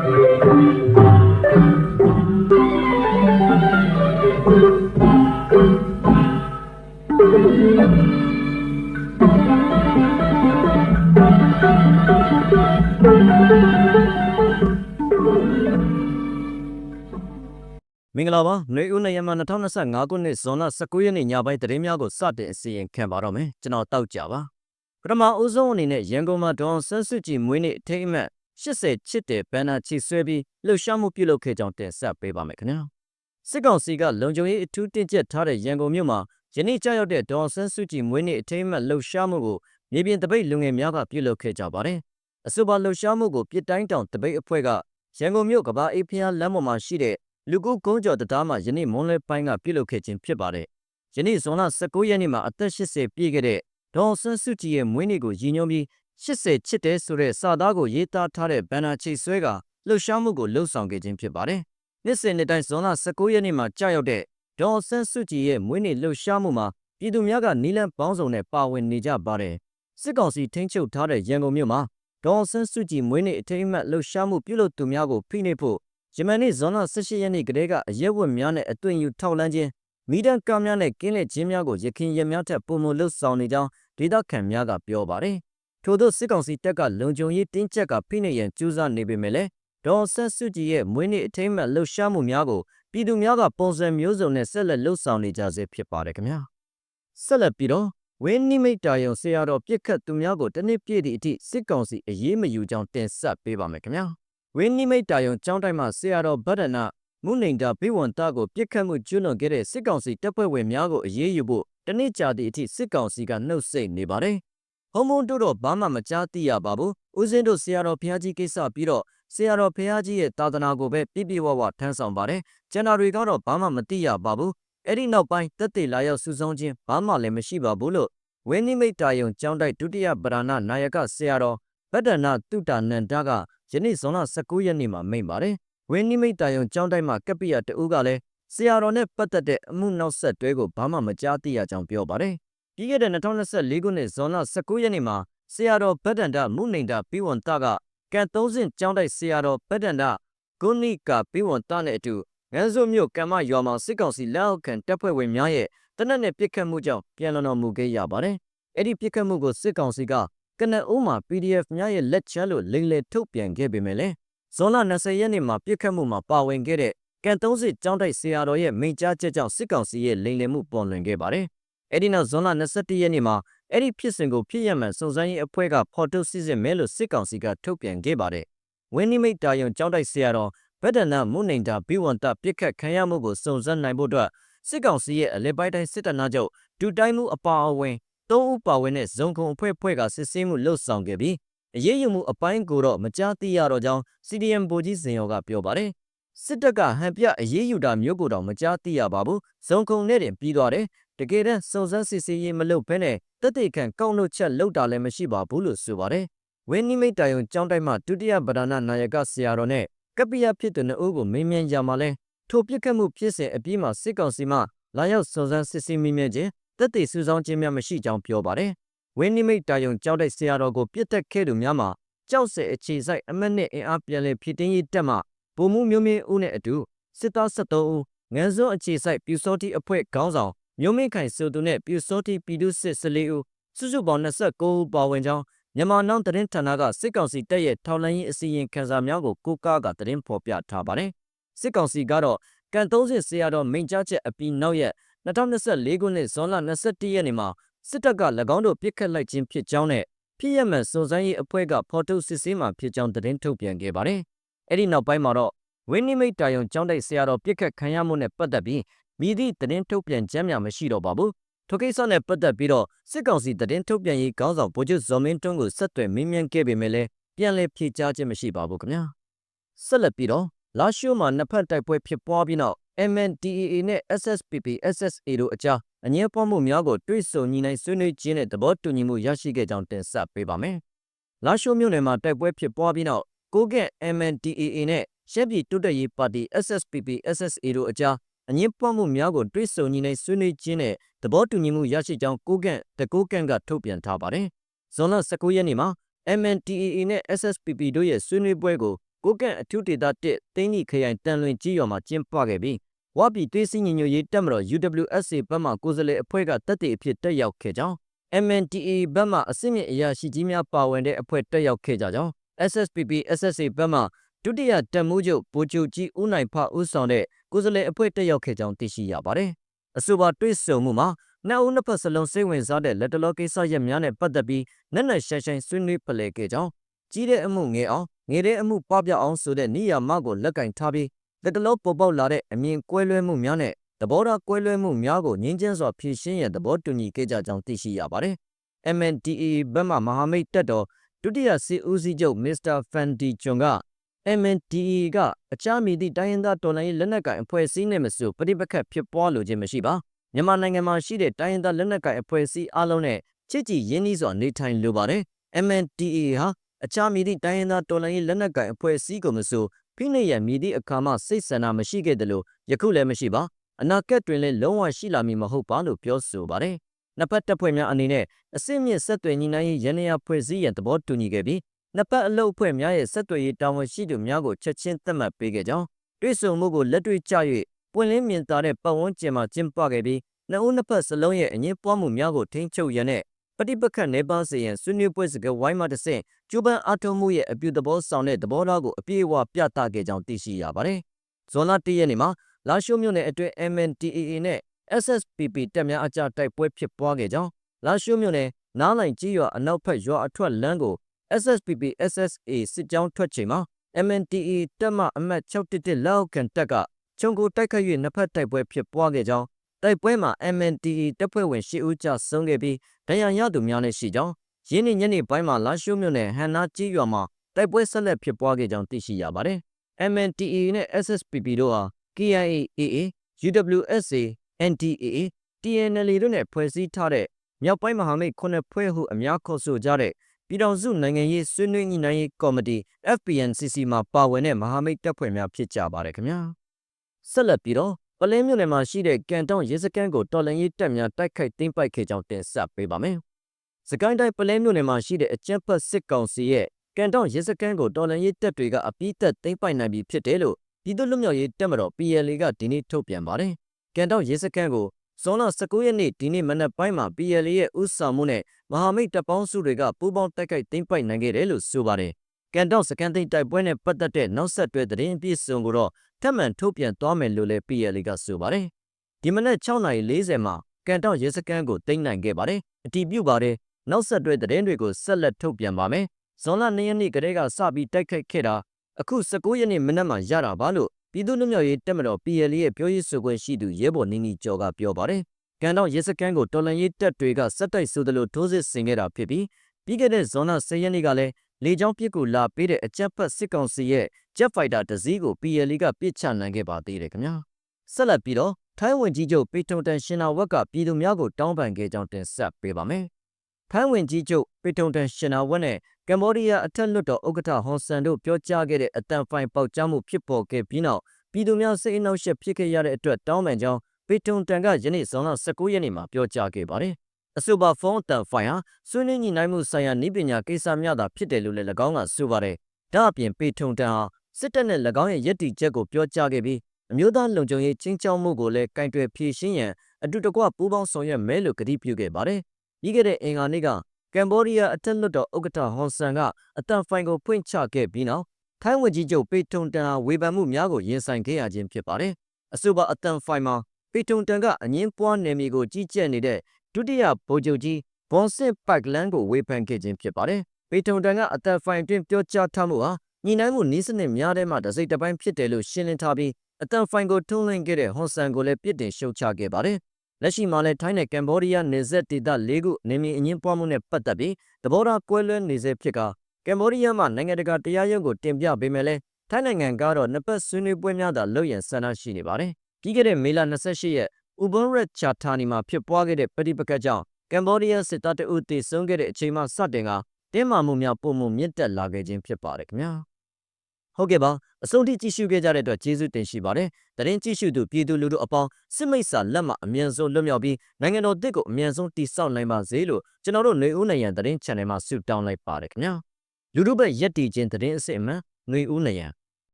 မင်္ဂလာပါຫນွေဦးနေရမ2025ခုနှစ်ဇွန်လ19ရက်နေ့ညပိုင်းသတင်းများကိုစတင်အစီရင်ခံပါတော့မယ်ကျွန်တော်တောက်ကြပါပထမဦးဆုံးအနေနဲ့ရန်ကုန်မှာဒေါန်ဆန်းစုကြည်မွေးနေ့အထိမ်းအမှတ် 80ချစ်တဲ့ဘန်နာချီဆွဲပြီးလှုပ်ရှားမှုပြုလုပ်ခဲ့ကြောင်းတင်ဆက်ပေးပါမယ်ခင်ဗျာစစ်ကောင်စီကလုံခြုံရေးအထူးတင်ကျပ်ထားတဲ့ရန်ကုန်မြို့မှာယနေ့ကြာရောက်တဲ့ဒေါန်ဆန်းစုကြည်မွေးနေ့အထိမ်းအမှတ်လှုပ်ရှားမှုကိုမြေပြင်တပိတ်လူငယ်များကပြုလုပ်ခဲ့ကြပါတယ်အဆိုပါလှုပ်ရှားမှုကိုပြည်တိုင်းတောင်တပိတ်အဖွဲ့ကရန်ကုန်မြို့ကဘာအေးဖျားလမ်းပေါ်မှာရှိတဲ့လူကူကုန်းကျော်တသားမှာယနေ့မွန်းလွဲပိုင်းကပြုလုပ်ခဲ့ခြင်းဖြစ်ပါတယ်။ယနေ့ဇွန်လ19ရက်နေ့မှာအသက်80ပြည့်ခဲ့တဲ့ ဒေါ်ဆန်းစုကြည်ရဲ့မွေးနေ့ကိုရည်ညွှန်းပြီး80ချစ်တဲ့ဆိုတဲ့စာသားကိုရေးသားထားတဲ့ဘန်နာချိတ်ဆွဲကလှုပ်ရှားမှုကိုလှုပ်ဆောင်ခဲ့ခြင်းဖြစ်ပါတယ်။နှစ်စဉ်နှစ်တိုင်းဇွန်လ19ရက်နေ့မှာကြာရောက်တဲ့ဒေါ်ဆန်းစုကြည်ရဲ့မွေးနေ့လှုပ်ရှားမှုမှာပြည်သူများကနီလန်းပေါင်းစုံနဲ့ပါဝင်နေကြပါတယ်။စစ်ကောင်စီထိန်းချုပ်ထားတဲ့ရန်ကုန်မြို့မှာဒေါ်ဆန်းစုကြည်မွေးနေ့အထိမ်းအမှတ်လှုပ်ရှားမှုပြုလုပ်သူများကိုဖိနှိပ်ဖို့ယမန်နေ့ဇွန်လ18ရက်နေ့ကတည်းကအရက်ဝတ်များနဲ့အသွင်ယူထောက်လန်းခြင်း မိဒန်ကားများနဲ့ကင်းလက်ခြင်းများကိုရခင်ရက်များထက်ပုံမလှုပ်ဆောင်နေကြောင်းဒေသခံများကပြောပါတယ်။ထို့သောစစ်ကောင်စီတပ်ကလုံခြုံရေးတင်းကျပ်ကဖိနှိပ်ရန်ကြိုးစားနေပေမဲ့လည်းဒေါ်ဆန်းစုကြည်ရဲ့မွေးနေ့အထိမ်းအမှတ်လှုပ်ရှားမှုများကိုပြည်သူများကပုံစံမျိုးစုံနဲ့ဆက်လက်လှုပ်ဆောင်နေကြဆဲဖြစ်ပါတယ်ခင်ဗျာ။ဆက်လက်ပြီးတော့ဝင်းနိမိတ်တာယုံဆရာတော်ပြစ်ခတ်သူများကိုတနစ်ပြည့်သည့်အထိစစ်ကောင်စီအရေးမယူကြောင်းတင်ဆက်ပေးပါမယ်ခင်ဗျာ။ဝင်းနိမိတ်တာယုံကျောင်းတိုင်းမှာဆရာတော်ဗဒ္ဒနာ မုနိန္ဒာဘေးဝန်သားကိုပြစ်ခတ်မှုကျွလွန်ခဲ့တဲ့စစ်ကောင်စီတပ်ဖွဲ့ဝင်များကိုအရေးယူဖို့တနစ်ကြာသည့်အထိစစ်ကောင်စီကနှုတ်ဆက်နေပါတယ်။ဟုံမုံတို့တော့ဘာမှမကြားသိရပါဘူး။ဦးစင်းတို့ဆရာတော်ဘုရားကြီးကိစ္စပြီးတော့ဆရာတော်ဘုရားကြီးရဲ့သာသနာကိုပဲပြပြဝဝထမ်းဆောင်ပါတယ်။ကျန်တာတွေကတော့ဘာမှမသိရပါဘူး။အဲ့ဒီနောက်ပိုင်းတက်တေလာရောက်စုဆောင်ခြင်းဘာမှလည်းမရှိပါဘူးလို့ဝင်းနိမိတ်တာယုံကျောင်းတိုက်ဒုတိယဗရာဏနာယကဆရာတော်ဗဒ္ဒနာတုတာနန္ဒကယနေ့ဇွန်လ19ရက်နေ့မှာမိန့်ပါတယ်။ ဝင်းနိမိတ်တာယုံကျောင်းတိုင်းမှာကပ္ပိယတဦးကလည်းဆရာတော်နဲ့ပတ်သက်တဲ့အမှုနောက်ဆက်တွဲကိုဘာမှမကြားသိရကြောင်းပြောပါတယ်။ပြီးခဲ့တဲ့2024ခုနှစ်ဇွန်လ19ရက်နေ့မှာဆရာတော်ဗဒ္ဒန္တမုနိန္ဒပြီးဝန်တကကံသုံးစင်ကျောင်းတိုက်ဆရာတော်ဗဒ္ဒန္တဂုဏိကပြီးဝန်တနဲ့အတူငန်းစုမြို့ကမ္မရွာမှာစစ်ကောင်စီလက်အောက်ခံတပ်ဖွဲ့ဝင်များရဲ့တနက်နဲ့ပြစ်ခတ်မှုကြောင့်ပြန်လည်တော်မူခဲ့ရပါတယ်။အဲ့ဒီပြစ်ခတ်မှုကိုစစ်ကောင်စီကကနအုံးမှာ PDF များရဲ့လက်ချက်လို့လိမ်လည်ထုတ်ပြန်ခဲ့ပေမဲ့လည်း ဇွန်လ20ရက်နေ့မှာပြစ်ခတ်မှုမှာပါဝင်ခဲ့တဲ့ကန်သုံးစစ်ကျောင်းတိုက်ဆရာတော်ရဲ့မိန့်ကြားချက်ကြောင့်စစ်ကောင်စီရဲ့လိမ်လည်မှုပေါ်လွင်ခဲ့ပါတယ်။အဲ့ဒီနောက်ဇွန်လ21ရက်နေ့မှာအဲ့ဒီဖြစ်စဉ်ကိုဖြစ်ရမှန်စုံစမ်းရေးအဖွဲ့ကဖော်ထုတ်စစ်စစ်မဲလို့စစ်ကောင်စီကထုတ်ပြန်ခဲ့ပါတယ်။ဝင်းနိမိတ်တာယုံကျောင်းတိုက်ဆရာတော်ဗဒ္ဒနာမုနိန္ဒာဘိဝန္တပြစ်ခတ်ခံရမှုကိုစုံစမ်းနိုင်ဖို့အတွက်စစ်ကောင်စီရဲ့အလဲပိုင်းတိုင်းစစ်တပ်နာချုပ်ဒူတိုင်းမှုအပါအဝင်သုံးဦးပါဝင်တဲ့ဇုံကုံအဖွဲ့ဖွဲ့ကစစ်ဆေးမှုလှုပ်ဆောင်ခဲ့ပြီး အရေးယူမှုအပိုင်းကိုတော့မကြားသိရတော့ကြောင်း CDM ဗိုလ်ကြီးစင်ရောကပြောပါတယ်စစ်တပ်ကဟန်ပြအရေးယူတာမျိုးကိုတော့မကြားသိရပါဘူးဇုံကုံနဲ့တင်ပြီးသွားတယ်တကယ်တမ်းစုံစမ်းစစ်ဆေးရေးမလုပ်ဘဲနဲ့တက်တေခံကောက်နှုတ်ချက်လုပ်တာလည်းမရှိပါဘူးလို့ဆိုပါတယ်ဝင်းနိမိတ်တိုင်ုံကျောင်းတိုင်းမှာဒုတိယဗဒနာနာယကဆရာတော်နဲ့ကပိယဖြစ်တဲ့နှုတ်ကိုမင်းမြန်ရမှာလဲထိုပြစ်ခတ်မှုဖြစ်စဉ်အပြီးမှာစစ်ကောင်စီမှလာရောက်စုံစမ်းစစ်ဆေးမိမြဲခြင်းတက်တေစုဆောင်ခြင်းများမရှိကြောင်းပြောပါတယ်။ ဝင်းနိမိတ်တာယုံကြောက်တဲ့ဆရာတော်ကိုပြစ်တက်ခဲ့သူများမှာကြောက်စဲအခြေဆိုင်အမတ်နဲ့အင်အားပြန်လည်ဖြစ်တင်းရေးတက်မှဗိုလ်မှူးမျိုးမင်းဦးနဲ့အတူစစ်သား73ဦးငန်းစွန်းအခြေဆိုင်ပြူစောတိအဖွဲ့ခေါင်းဆောင်မျိုးမင်းခိုင်ဆိုသူနဲ့ပြူစောတိပြည်သူစစ်14ဦးစုစုပေါင်း29ဦးပါဝင်ကြောင်းမြန်မာနောက်သတင်းဌာနကစစ်ကောင်စီတပ်ရဲ့ထောက်လှမ်းရေးအစီရင်ခံစာများကိုကိုးကားကသတင်းဖော်ပြထားပါတယ်။စစ်ကောင်စီကတော့ကန်30ဆရာတော်မိန်ကြားချက်အပြီးနောက်ရက်2024ခုနှစ်ဇွန်လ21ရက်နေ့မှာ စစ်တပ်က၎င်းတို့ပြစ်ခတ်လိုက်ခြင်းဖြစ်ကြောင်းနဲ့ဖြစ်ရမှန်စုံစမ်းရေးအဖွဲ့ကဖော်ထုတ်စစ်ဆေးမှဖြစ်ကြောင်းသတင်းထုတ်ပြန်ခဲ့ပါတယ်။အဲ့ဒီနောက်ပိုင်းမှာတော့ဝင်းနိမိတ်တာယုံကျောင်းတိုက်ဆရာတော်ပြစ်ခတ်ခံရမှုနဲ့ပတ်သက်ပြီးမိသည့်သတင်းထုတ်ပြန်ချက်များမရှိတော့ပါဘူး။ထိုကိစ္စနဲ့ပတ်သက်ပြီးတော့စစ်ကောင်စီသတင်းထုတ်ပြန်ရေးခေါင်းဆောင်ဗိုလ်ချုပ်ဇော်မင်းတွန်းကိုဆက်သွယ်မင်းမြန်ခဲ့ပေမဲ့လည်းပြန်လည်ဖြေကြားခြင်းမရှိပါဘူးခင်ဗျာ။ဆက်လက်ပြီးတော့လာရှိုးမှာနှစ်ဖက်တိုက်ပွဲဖြစ်ပွားပြီးနောက် MNDAA နဲ့ SSPP SSA တို့အကြားအငြင်းပွားမှုများကိုတွိတ်ဆုံညီနိုင်ဆွေးနွေးခြင်းနဲ့သဘောတူညီမှုရရှိခဲ့ကြောင်းတင်ဆက်ပေးပါမယ်။လာရှိုးမြို့နယ်မှာတိုက်ပွဲဖြစ်ပွားပြီးနောက်ကိုကဲ့ MNDAA နဲ့ရှက်ပြည်တုတ်တရေးပါတီ SSPP SSA တို့အကြားအငြင်းပွားမှုများကိုတွိတ်ဆုံညီနိုင်ဆွေးနွေးခြင်းနဲ့သဘောတူညီမှုရရှိကြောင်းကိုကန့်တကိုကန့်ကထုတ်ပြန်ထားပါတယ်။ဇွန်လ19ရက်နေ့မှာ MNDAA နဲ့ SSPP တို့ရဲ့ဆွေးနွေးပွဲကို ကိုကန့်အထူးဒေသ1တင်းကြီးခရိုင်တန်လွင်ကြီးရွာမှာကျင်းပခဲ့ပြီးဝါပြည်သွေးစည်းညီညွတ်ရေးတပ်မတော် UWSA ဘက်မှကိုယ်စားလှယ်အဖွဲ့ကတပ်တည်အဖြစ်တက်ရောက်ခဲ့ကြောင်း MNDAA ဘက်မှအစစ်မြစ်အရာရှိကြီးများပါဝင်တဲ့အဖွဲ့တက်ရောက်ခဲ့ကြကြောင်း SSPP SSA ဘက်မှဒုတိယတပ်မှုချုပ်ဗိုလ်ချုပ်ကြီးဦးနိုင်ဖဦးဆောင်တဲ့ကိုယ်စားလှယ်အဖွဲ့တက်ရောက်ခဲ့ကြောင်းသိရှိရပါတယ်။အဆိုပါတွေ့ဆုံမှုမှာနှစ်ဦးနှစ်ဖက်စလုံးစိတ်ဝင်စားတဲ့လက်တလောကိစ္စရပ်များနဲ့ပတ်သက်ပြီးနက်နက်ရှိုင်းရှိုင်းဆွေးနွေးဖလှယ်ခဲ့ကြောင်းကြီးတဲ့အမှုငယ်အောင် ငယ်တဲ့အမှုပပျောက်အောင်ဆိုတဲ့နေရာမကိုလက်ကင်ထားပြီးလက်တလောပေါ်ပေါက်လာတဲ့အမြင်ကွဲလွဲမှုများနဲ့သဘောထားကွဲလွဲမှုများကိုငြင်းချမ်းစွာဖြေရှင်းရန်သဘောတူညီခဲ့ကြကြောင်းသိရှိရပါတယ်။ MNDAA ဘက်မှမဟာမိတ်တပ်တော်ဒုတိယစစ်ဦးစီးချုပ်မစ္စတာဖန်ဒီဂျွန်က MNDAA ကအကြမ်းမီသည့်တိုင်းရင်းသားတော်လှန်ရေးလက်နက်ကိုင်အဖွဲ့အစည်းနဲ့မဆိုပဋိပက္ခဖြစ်ပွားလိုခြင်းမရှိပါမြန်မာနိုင်ငံမှာရှိတဲ့တိုင်းရင်းသားလက်နက်ကိုင်အဖွဲ့အစည်းအလုံးနဲ့ချစ်ကြည်ရင်းနှီးစွာနေထိုင်လိုပါတယ် MNDAA ဟာ အကြမ်းမီသည့်တိုင်းရင်းသားတော်လှန်ရေးလက်နက်ကိုင်အဖွဲ့အစည်းကိုမဆိုဖိနှိပ်ရမည်သည့်အခါမှစိတ်ဆန္ဒမရှိခဲ့တယ်လို့ယခုလည်းမရှိပါအနာဂတ်တွင်လည်းလုံးဝရှိလာမည်မဟုတ်ပါလို့ပြောဆိုပါတယ်နှစ်ဖက်တပ်ဖွဲ့များအနေနဲ့အစစ်မြစ်ဆက်သွယ်ညီနိုင်ရေးရန်ရာဖွဲ့စည်းရန်သဘောတူညီခဲ့ပြီးနှစ်ပတ်အလုပ်အဖွဲ့များရဲ့ဆက်သွယ်ရေးတာဝန်ရှိသူများကိုချက်ချင်းသတ်မှတ်ပေးခဲ့ကြောင်းတွေ့ဆုံမှုကိုလက်တွေ့ကျ၍ပွင့်လင်းမြင်သာတဲ့ပတ်ဝန်းကျင်မှာကျင်းပခဲ့ပြီးနှစ်ဦးနှစ်ဖက်စလုံးရဲ့အငင်းပွားမှုများကိုထိန်းချုပ်ရန်နဲ့ ပဋိပက္ခနေပါစေရန်ဆွေးနွေးပွဲစကားဝိုင်းမှတစ်ဆင့်ကျူပန်အထုံးမှုရဲ့အပြုသဘောဆောင်တဲ့သဘောထားကိုအပြည့်အဝပြသခဲ့ကြောင်းသိရှိရပါတယ်။ဇွန်လ၁ရက်နေ့မှာလာရှိုးမြို့နယ်အတွင်း MNDAA နဲ့ SSPP တပ်များအကြတိုက်ပွဲဖြစ်ပွားခဲ့ကြောင်းလာရှိုးမြို့နယ်နားလိုင်ကြီးရွာအနောက်ဘက်ရွာအထွက်လမ်းကို SSPP SSA စစ်ကြောင်းထွက်ချိန်မှာ MNDAA တပ်မအမှတ်611လက်အောက်ခံတပ်ကခြုံကိုတိုက်ခတ်၍နှစ်ဖက်တိုက်ပွဲဖြစ်ပွားခဲ့ကြောင်း တိုက်ပွဲမှာ MNDAA တပ်ဖွဲ့ဝင်၈ဦးကြဆုံးခဲ့ပြီးဒဏ်ရာရသူများလည်းရှိကြောင်းရင်းနှီးညနေပိုင်းမှာလာရှိုးမြို့နယ်ဟန်နာကြီးရွာမှာတိုက်ပွဲဆက်လက်ဖြစ်ပွားခဲ့ကြောင်းသိရှိရပါတယ်။ MNDAA နဲ့ SSPP တို့ဟာ KIA AA UWSA NDAA TNLA တို့နဲ့ဖွဲ့စည်းထားတဲ့မြောက်ပိုင်းမဟာမိတ်ခုနှစ်ဖွဲ့ဟုအများခေါ်ဆိုကြတဲ့ပြည်ထောင်စုနိုင်ငံရေးဆွေးနွေးညှိနှိုင်းရေးကော်မတီ FPNCC မှာပါဝင်တဲ့မဟာမိတ်တပ်ဖွဲ့များဖြစ်ကြပါတယ်ခင်ဗျာဆက်လက်ပြီးတော့ ပလင်းမြို့နယ်မှာရှိတဲ့ကန်တောင်ရဲစခန်းကိုတော်လှန်ရေးတပ်များတိုက်ခိုက်သိမ်းပိုက်ခဲ့ကြောင်းတင်ဆက်ပေးပါမယ်စကိုင်းတိုင်းပလဲမြို့နယ်မှာရှိတဲ့အကျန်းဖတ်စစ်ကောင်စီရဲ့ကန်တောင်ရဲစခန်းကိုတော်လှန်ရေးတပ်တွေကအပိသက်သိမ်းပိုက်နိုင်ပြီဖြစ်တယ်လို့ပြည်သူ့လူမျိုးရေးတပ်မတော် PLA ကဒီနေ့ထုတ်ပြန်ပါတယ်။ကန်တောင်ရဲစခန်းကိုဇွန်လ19ရက်နေ့ဒီနေ့မနက်ပိုင်းမှာ PLA ရဲ့ဥဆောင်မှုနဲ့မဟာမိတ်တပ်ပေါင်းစုတွေကပူးပေါင်းတိုက်ခိုက်သိမ်းပိုက်နိုင်ခဲ့တယ်လို့ဆိုပါတယ်။ကန်တောင်စကန်သိမ်းတိုက်ပွဲနဲ့ပတ်သက်တဲ့နောက်ဆက်တွဲသတင်းအပြည့်အစုံကိုတော့ ထပ်မံထုတ်ပြန်သွားမယ်လို့လည်း PLA ကဆိုပါတယ်။ဒီမနက်6:40မှာကန်တောင်ရဲစခန်းကိုသိမ်းနိုင်ခဲ့ပါတယ်။အတီးပြုတ်ပါတယ်။နောက်ဆက်တွဲသတင်းတွေကိုဆက်လက်ထုတ်ပြန်ပါမယ်။ဇွန်လ2ရက်နေ့ကတည်းကစပြီးတိုက်ခိုက်ခဲ့တာအခု19ရက်နေ့မနက်မှာရတာပါလို့ပြည်သူ့လူမျိုးရေးတက်မတော် PLA ရဲ့ပြောရေးဆိုခွင့်ရှိသူရဲဘော်နင်းနီကျော်ကပြောပါတယ်။ကန်တော့ရဲစခန်းကိုတော်လန်ရေးတပ်တွေကစက်တိုက်ဆိုသလိုထိုးစစ်ဆင်ခဲ့တာဖြစ်ပြီးပြီးခဲ့တဲ့ဇွန်လ10ရက်နေ့ကလည်းလေကြောင်းပစ်ကူလာပေးတဲ့အကြက်ဖက်စစ်ကောင်စီရဲ့ Jet Fighter တစ်စီးကို PLA ကပစ်ချနိုင်ခဲ့ပါသေးတယ်ခင်ဗျာ။ဆက်လက်ပြီးတော့ထိုင်းဝင်ကြီးချုပ်ပေထုံတန်ရှင်နာဝက်ကပြည်သူများကိုတောင်းပန်ခဲ့ကြောင်းတင်ဆက်ပေးပါမယ်။ထိုင်းဝင်ကြီးချုပ်ပေထုံတန်ရှင်နာဝက်နဲ့ကမ္ဘောဒီးယားအထက်လွှတ်တော်ဥက္ကဋ္ဌဟွန်ဆန်တို့ပြောကြားခဲ့တဲ့အတန်ဖိုင်ပေါက်ကြားမှုဖြစ်ပေါ်ခဲ့ပြီးနောက်ပြည်သူများစိတ်အနှောက်အယှက်ဖြစ်ခဲ့ရတဲ့အတွက်တောင်းပန်ကြောင်းပေတုံတန်ကယနေ့ဇွန်လ19ရက်နေ့မှာပြောကြားခဲ့ပါတယ်။အဆိုပါဖုန်းအတန်ဖိုင်ဟာဆွေးနွေးညှိနှိုင်းမှုဆိုင်ရာနည်းပညာကိစ္စများသာဖြစ်တယ်လို့လည်း၎င်းကဆိုပါတယ်။ဒါအပြင်ပေတုံတန်ဟာ စစ်တပ်နဲ့၎င်းရဲ့ရည်တည်ချက်ကိုပြောကြားခဲ့ပြီးအမျိုးသားလုံခြုံရေးချင်းချောင်းမှုကိုလည်းကင်တွယ်ဖြေရှင်းရန်အတူတကွပူးပေါင်းဆောင်ရွက်မယ်လို့ကတိပြုခဲ့ပါတယ်။ပြီးခဲ့တဲ့အင်္ဂါနေ့ကကမ်ဘောဒီးယားအထက်လွှတ်တော်ဥက္ကဋ္ဌဟွန်ဆန်ကအတန်ဖိုင်ကိုဖွင့်ချခဲ့ပြီးနောက်ထိုင်းဝန်ကြီးချုပ်ပေထုံတန်ဟာဝေဖန်မှုများကိုရင်ဆိုင်ခဲ့ရခြင်းဖြစ်ပါတယ်။အဆိုပါအတန်ဖိုင်မှာပေထုံတန်ကအငင်းပွားနယ်မြေကိုကြီးကြပ်နေတဲ့ဒုတိယဗိုလ်ချုပ်ကြီးဘွန်စစ်ပိုက်လန်ကိုဝေဖန်ခဲ့ခြင်းဖြစ်ပါတယ်။ပေထုံတန်ကအတန်ဖိုင်တွင်ပြောကြားထားမှုဟာ ညီနိုင်မှုနည်းစနစ်များထဲမှတစ်စိတ်တစ်ပိုင်းဖြစ်တယ်လို့ရှင်းလင်းထားပြီးအတန်ဖိုင်ကိုထုံးလင်းခဲ့တဲ့ဟွန်ဆန်ကိုလည်းပြစ်တင်ရှုတ်ချခဲ့ပါတယ်။လက်ရှိမှာလည်းထိုင်းနဲ့ကမ်ဘောဒီးယားနယ်စပ်ဒေသ၄ခုနေမီအငင်းပွားမှုနဲ့ပတ်သက်ပြီးသဘောထားကွဲလွဲနေစေဖြစ်ကကမ်ဘောဒီးယားမှာနိုင်ငံတကာတရားရုံးကိုတင်ပြပေးမယ်လဲထိုင်းနိုင်ငံကတော့နှစ်ပတ်ဆွေးနွေးပွဲများသာလုပ်ရန်ဆန္ဒရှိနေပါတယ်။ပြီးခဲ့တဲ့မေလ28ရက်ဥဘွန်ရက်ချာထာနီမှာဖြစ်ပွားခဲ့တဲ့ပဋိပက္ခကြောင့်ကမ်ဘောဒီးယားစစ်သားတအုပ်သေဆုံးခဲ့တဲ့အချိန်မှစတင်ကတင်းမာမှုများပုံမှုမြင့်တက်လာခဲ့ခြင်းဖြစ်ပါတယ်ခင်ဗျာ။ ဟုတ်ကဲ့ပါအဆုံးထိကြည့်ရှုခဲ့ကြတဲ့အတွက်ကျေးဇူးတင်ရှိပါတယ်။တရင်ကြည့်ရှုသူပြည်သူလူထုအပေါင်းစစ်မိတ်ဆာလက်မှအမြန်ဆုံးလွတ်မြောက်ပြီးနိုင်ငံတော်တစ်ကိုအမြန်ဆုံးတည်ဆောက်နိုင်ပါစေလို့ကျွန်တော်တို့နေဦးနိုင်ရန်တရင် channel မှာဆုတောင်းလိုက်ပါတယ်ခင်ဗျာ။လူတို့ဘက်ရက်တီချင်းတရင်အစစ်အမှန်ຫນွေဦးနယံ